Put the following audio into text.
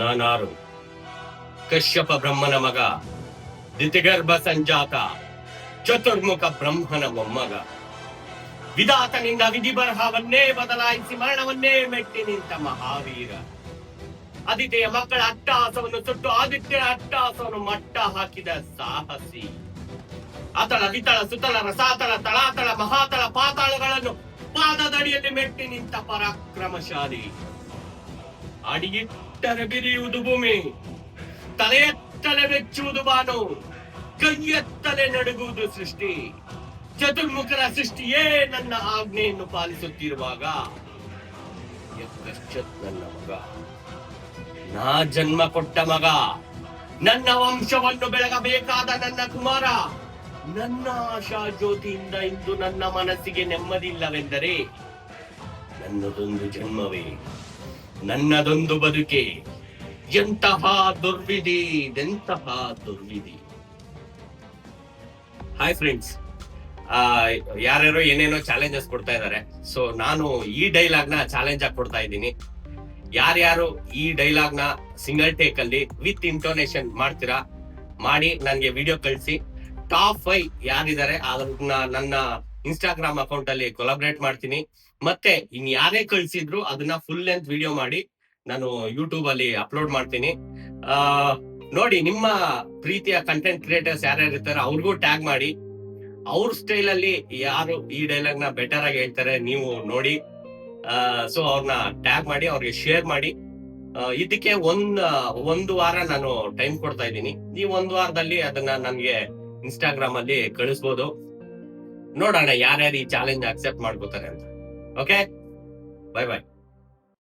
ನಾನಾರು. ಕಶ್ಯಪ ಬ್ರಹ್ಮನ ಮಗ ದಿತಿಗರ್ಭ ಸಂಜಾತ, ಚತುರ್ಮುಖ ಬ್ರಹ್ಮನ ಮೊಮ್ಮಗ. ವಿಧಾತನಿಂದ ವಿಧಿ ಬರಹವನ್ನೇ ಬದಲಾಯಿಸಿ ಮರಣವನ್ನೇ ಮೆಟ್ಟಿ ನಿಂತ ಮಹಾವೀರ. ಆದಿತ್ಯ ಮಕ್ಕಳ ಅಟ್ಟಹಾಸವನ್ನು ಸುಟ್ಟು ಆದಿತ್ಯ ಅಟ್ಟಹಾಸವನ್ನು ಮಟ್ಟ ಹಾಕಿದ ಸಾಹಸಿ. ಅತಳ ವಿತಳ ಸುತಳ ರಸಾತಳ, ತಳಾತಳ, ಮಹಾತಳ ಪಾತಾಳಗಳನ್ನು ಪಾದದಡಿಯಲ್ಲಿ ಮೆಟ್ಟಿ ನಿಂತ ಪರಾಕ್ರಮಶಾಲಿ. ಅಡಿಯಿಟ್ಟರೆ ಬಿರಿಯುವುದು ಭೂಮಿ. ತಲೆಯೆತ್ತಲೆ ಬೆಚ್ಚುವುದು ಬಾನು. ಕೈಯೆತ್ತಲೆ ನಡುಗುವುದು ಸೃಷ್ಟಿ. ಚತುರ್ಮುಖರ ಸೃಷ್ಟಿಯೇ ನನ್ನ ಆಜ್ಞೆಯನ್ನು ಪಾಲಿಸುತ್ತಿರುವಾಗ ನನ್ನ ಮಗ. ನಾ ಜನ್ಮ ಕೊಟ್ಟ ಮಗ. ನನ್ನ ವಂಶವನ್ನು ಬೆಳಗಬೇಕಾದ ನನ್ನ ಕುಮಾರ. ನನ್ನ ಆಶಾ ಜ್ಯೋತಿಯಿಂದ ಇಂದು ನನ್ನ ಮನಸ್ಸಿಗೆ ನೆಮ್ಮದಿಲ್ಲವೆಂದರೆ ನನ್ನದೊಂದು ಜನ್ಮವೇ. ನನ್ನದೊಂದು ಬದುಕೆ. ಎಂತಹ ದುರ್ವಿಧಿ ಎಂತಹ ದುರ್ವಿಧಿ. ಹಾಯ್ ಫ್ರೆಂಡ್ಸ್ ಯಾರ್ಯಾರೋ ಏನೇನೋ ಚಾಲೆಂಜಸ್ ಕೊಡ್ತಾ ಇದ್ದಾರೆ. ಸೊ ನಾನು ಈ ಡೈಲಾಗ್ನ ಚಾಲೆಂಜ್ ಆಗಿ ಕೊಡ್ತಾ ಇದ್ದೀನಿ. ಯಾರ್ಯಾರು ಈ ಡೈಲಾಗ್ನ ಸಿಂಗಲ್ ಟೇಕ್ ಅಲ್ಲಿ ವಿತ್ ಇಂಟೋನೇಷನ್ ಮಾಡ್ತೀರಾ, ಮಾಡಿ ನನ್ಗೆ ವಿಡಿಯೋ ಕಳಿಸಿ. ಟಾಪ್ ಫೈವ್ ಯಾರಿದ್ದಾರೆ ಅದನ್ನ ನನ್ನ ಇನ್ಸ್ಟಾಗ್ರಾಮ್ ಅಕೌಂಟ್ ಅಲ್ಲಿ ಕೊಲಾಬ್ರೇಟ್ ಮಾಡ್ತೀನಿ. ಮತ್ತೆ ಇನ್ ಯಾರೇ ಕಳ್ಸಿದ್ರು ಅದನ್ನ ಫುಲ್ ಲೆಂತ್ ವಿಡಿಯೋ ಮಾಡಿ ನಾನು ಯೂಟ್ಯೂಬ್ ಅಲ್ಲಿ ಅಪ್ಲೋಡ್ ಮಾಡ್ತೀನಿ. ನೋಡಿ ನಿಮ್ಮ ಪ್ರೀತಿಯ ಕಂಟೆಂಟ್ ಕ್ರಿಯೇಟರ್ಸ್ ಯಾರ್ಯಾರು ಇರ್ತಾರೆ ಅವ್ರಿಗೂ ಟ್ಯಾಗ್ ಮಾಡಿ. ಅವ್ರ ಸ್ಟೈಲ್ ಅಲ್ಲಿ ಯಾರು ಈ ಡೈಲಾಗ್ನ ಬೆಟರ್ ಆಗಿ ಹೇಳ್ತಾರೆ ನೀವು ನೋಡಿ. ಸೊ ಅವ್ರನ್ನ ಟ್ಯಾಗ್ ಮಾಡಿ, ಅವ್ರಿಗೆ ಶೇರ್ ಮಾಡಿ. ಇದಕ್ಕೆ ಒಂದ್, ಒಂದು ವಾರ ನಾನು ಟೈಮ್ ಕೊಡ್ತಾ ಇದ್ದೀನಿ. ಈ ಒಂದು ವಾರದಲ್ಲಿ ಅದನ್ನ ನನ್ಗೆ ಇನ್ಸ್ಟಾಗ್ರಾಮ್ ಅಲ್ಲಿ ಕಳಿಸ್ಬೋದು. ನೋಡೋಣ ಯಾರ್ಯಾರು ಈ ಚಾಲೆಂಜ್ ಅಕ್ಸೆಪ್ಟ್ ಮಾಡ್ಕೋತಾರೆ ಅಂತ. ಓಕೆ ಬಾಯ್ ಬಾಯ್